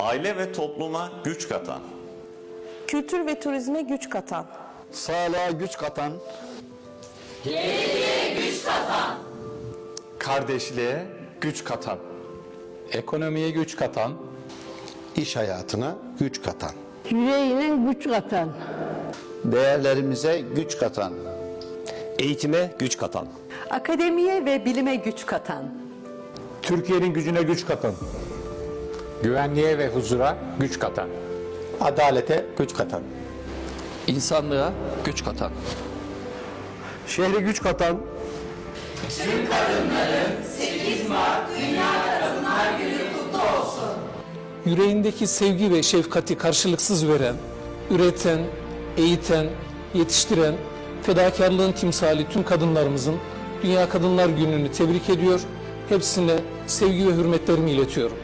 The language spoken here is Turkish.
Aile ve topluma güç katan. Kültür ve turizme güç katan. Sağlığa güç katan, kardeşliğe güç katan, ekonomiye güç katan, iş hayatına güç katan. Yüreğine güç katan. değerlerimize güç katan, Eğitime güç katan. Akademiye ve bilime güç katan. Türkiye'nin gücüne güç katan, güvenliğe ve huzura güç katan, adalete güç katan, İnsanlığa güç katan. Şehre güç katan, yüreğindeki sevgi ve şefkati karşılıksız veren, üreten, eğiten, yetiştiren, fedakarlığın timsali tüm kadınlarımızın Dünya Kadınlar Günü'nü tebrik ediyor, hepsine sevgi ve hürmetlerimi iletiyorum.